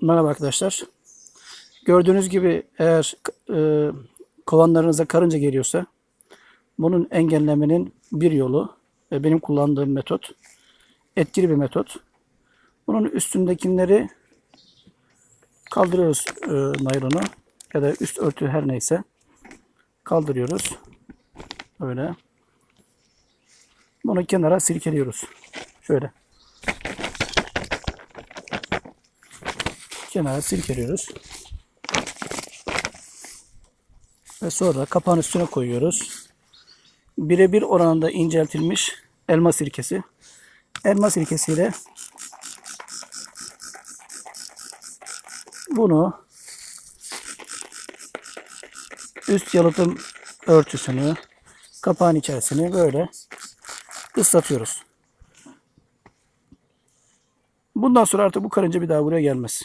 Merhaba arkadaşlar. Gördüğünüz gibi eğer e, kovanlarınıza karınca geliyorsa bunun engellemenin bir yolu ve benim kullandığım metot etkili bir metot. Bunun üstündekileri kaldırıyoruz e, naylonu ya da üst örtü her neyse kaldırıyoruz. Böyle. Bunu kenara silkeliyoruz. Şöyle. Kenara silkeliyoruz. Ve sonra kapağın üstüne koyuyoruz. Birebir oranında inceltilmiş elma sirkesi. Elma sirkesiyle bunu üst yalıtım örtüsünü kapağın içerisine böyle ıslatıyoruz. Bundan sonra artık bu karınca bir daha buraya gelmez.